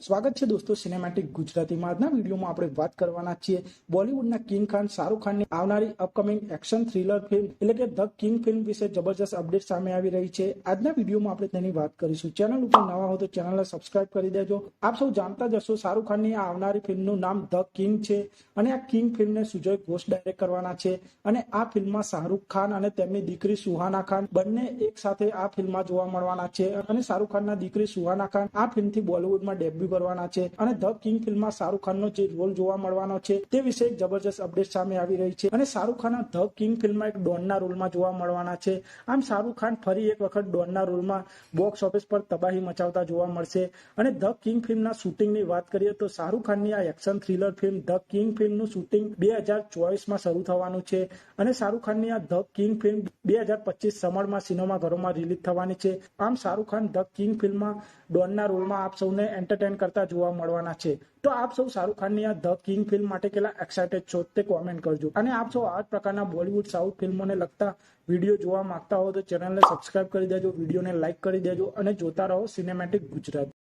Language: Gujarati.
સ્વાગત છે દોસ્તો સિનેમેટિક ગુજરાતીમાં. આજના વિડીયોમાં આપણે વાત કરવાના છીએ બોલિવૂડના કિંગ ખાન, શાહરૂખ ખાનની આવનારી અપકમિંગ એક્શન થ્રિલર ફિલ્મ એટલે કે ધ કિંગ ફિલ્મ વિશે જબરજસ્ત અપડેટ સામે આવી રહી છે. આજના વિડીયોમાં આપણે તેની વાત કરીશું. ચેનલ ઉપર નવા હો તો ચેનલને સબસ્ક્રાઇબ કરી દેજો. આપ સૌ જાણતા જશો શાહરૂખ ખાનની આ આવનારી ફિલ્મનું નામ ધ કિંગ છે અને આ કિંગ ફિલ્મને સુજય ઘોષ ડાયરેક્ટ કરવાના છે. અને આ ફિલ્મમાં શાહરૂખ ખાન અને તેમની દીકરી સુહાના ખાન બંને એક સાથે આ ફિલ્મમાં જોવા મળવાના છે. અને શાહરૂખ ખાનના દીકરી સુહાના ખાન આ ફિલ્મથી બોલિવૂડમાં ડેબ્યુ કરવાના છે અને ધ કિંગ ફિલ્મમાં શાહરૂખ ખાનનો જે રોલ જોવા મળવાનો છે તે વિશે એક જબરજસ્ત અપડેટ સામે આવી રહી છે અને શાહરૂખ ખાન ધ કિંગ ફિલ્મમાં એક ડોનના રોલમાં જોવા મળવાના છે. આમ શાહરૂખ ખાન ફરી એક વખત ડોનના રોલમાં બોક્સ ઓફિસ પર તબાહી મચાવતા જોવા મળશે. અને ધ કિંગ ફિલ્મના શૂટિંગની વાત કરીએ તો શાહરૂખ ખાનની આ action thriller film the king ફિલ્મનું શૂટિંગ બે હજાર ચોવીસમાં શરૂ થવાનું છે અને શાહરૂખ ખાનની આ ધ કિંગ ફિલ્મ બે હજાર પચીસ સમરમાં સિનેમા ઘરોમાં રિલીઝ થવાની છે. આમ શાહરૂખ ખાન ધ કિંગ ફિલ્મમાં ડોનના રોલમાં આપ સૌને એન્ટરટેન કરતા જોવા મળવાના છે. તો આપ સૌ શાહરૂખ ખાનની આ ધ કિંગ ફિલ્મ માટે કેટલા એક્સાઇટેડ છો તે કોમેન્ટ કરજો. અને આપ સૌ આ પ્રકારના બોલિવૂડ સાઉથ ફિલ્મોને લગતા વીડિયો જોવા માંગતા હો તો ચેનલને સબસ્ક્રાઇબ કરી દેજો, વિડીયોને લાઇક કરી દેજો અને જોતા રહો સિનેમેટિક ગુજરાત.